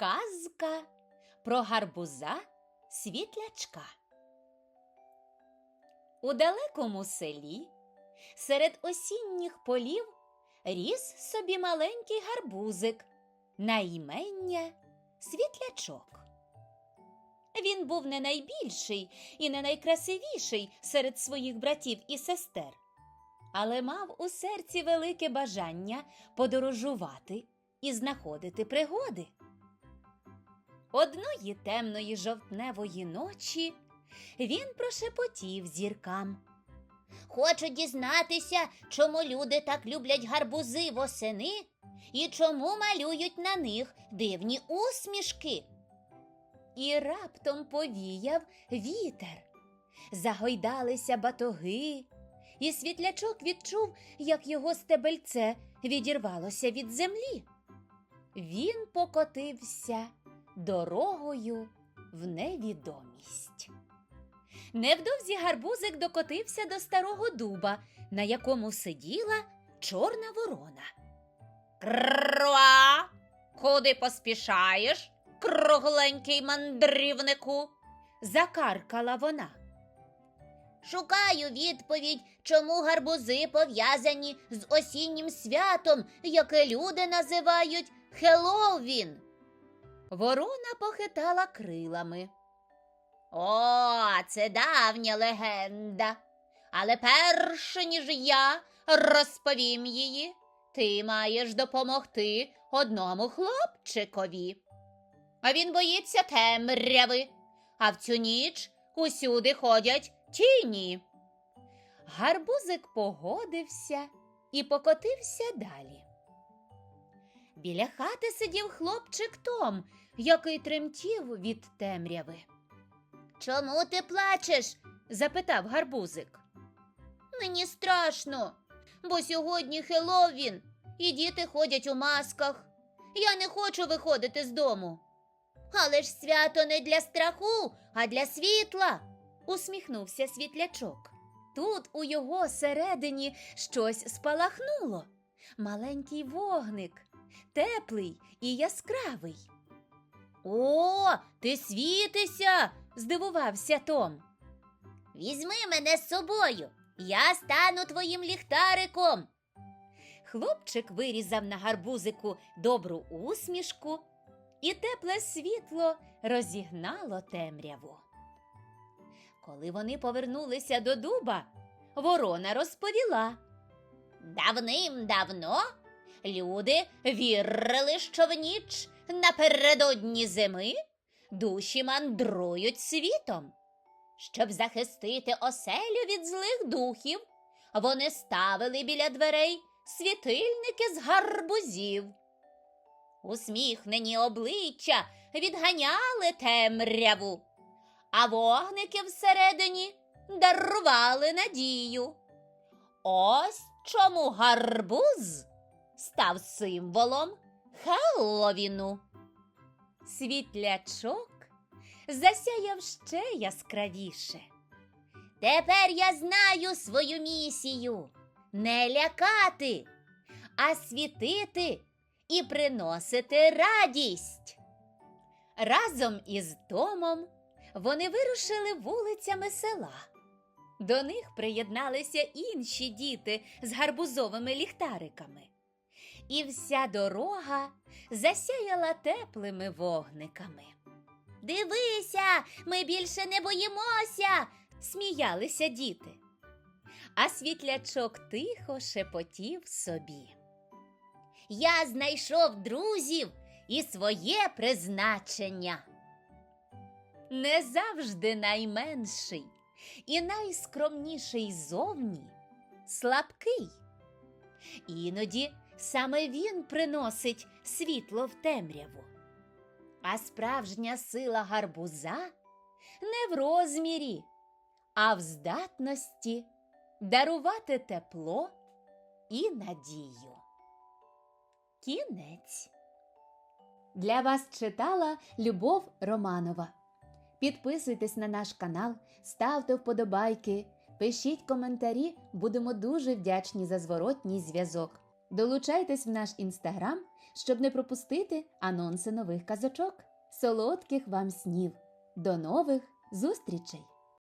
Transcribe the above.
Казка про гарбуза світлячка. У далекому селі серед осінніх полів ріс собі маленький гарбузик на імення світлячок. Він був не найбільший і не найкрасивіший серед своїх братів і сестер, але мав у серці велике бажання подорожувати і знаходити пригоди. Одної темної жовтневої ночі він прошепотів зіркам. Хочу дізнатися, чому люди так люблять гарбузи восени і чому малюють на них дивні усмішки. І раптом повіяв вітер. Загойдалися батоги, і світлячок відчув, як його стебельце відірвалося від землі. Він покотився дорогою в невідомість. Невдовзі гарбузик докотився до старого дуба, на якому сиділа чорна ворона. Круа! Куди поспішаєш, кругленький мандрівнику? Закаркала вона. Шукаю відповідь, чому гарбузи пов'язані з осіннім святом, яке люди називають Хеллоуін. Ворона похитала крилами. О, це давня легенда. Але перше, ніж я розповім її, ти маєш допомогти одному хлопчикові. А він боїться темряви, а в цю ніч усюди ходять тіні. Гарбузик погодився і покотився далі. Біля хати сидів хлопчик Том, який тремтів від темряви. Чому ти плачеш? Запитав гарбузик. Мені страшно, бо сьогодні Хеллоуін, і діти ходять у масках. Я не хочу виходити з дому. Але ж свято не для страху, а для світла. Усміхнувся світлячок. Тут у його середині щось спалахнуло. Маленький вогник, теплий і яскравий. О, ти світишся, здивувався Том. Візьми мене з собою. Я стану твоїм ліхтариком. Хлопчик вирізав на гарбузику добру усмішку, і тепле світло розігнало темряву. Коли вони повернулися до дуба, ворона розповіла. Давним-давно люди вірили, що в ніч напередодні зими душі мандрують світом. Щоб захистити оселю від злих духів, вони ставили біля дверей світильники з гарбузів. Усміхнені обличчя відганяли темряву, а вогники всередині дарували надію. Ось чому гарбуз став символом Хелловіну. Світлячок засяяв ще яскравіше. Тепер я знаю свою місію не лякати, а світити і приносити радість. Разом із Томом вони вирушили вулицями села. До них приєдналися інші діти з гарбузовими ліхтариками. І вся дорога засяяла теплими вогниками. Дивися, ми більше не боїмося. Сміялися діти. А світлячок тихо шепотів собі. Я знайшов друзів і своє призначення. Не завжди найменший і найскромніший зовні слабкий. Іноді саме він приносить світло в темряву. А справжня сила гарбуза не в розмірі, а в здатності дарувати тепло і надію. Кінець. Для вас читала Любов Романова. Підписуйтесь на наш канал, ставте вподобайки, пишіть коментарі, будемо дуже вдячні за зворотній зв'язок. Долучайтесь в наш інстаграм, щоб не пропустити анонси нових казочок. Солодких вам снів! До нових зустрічей!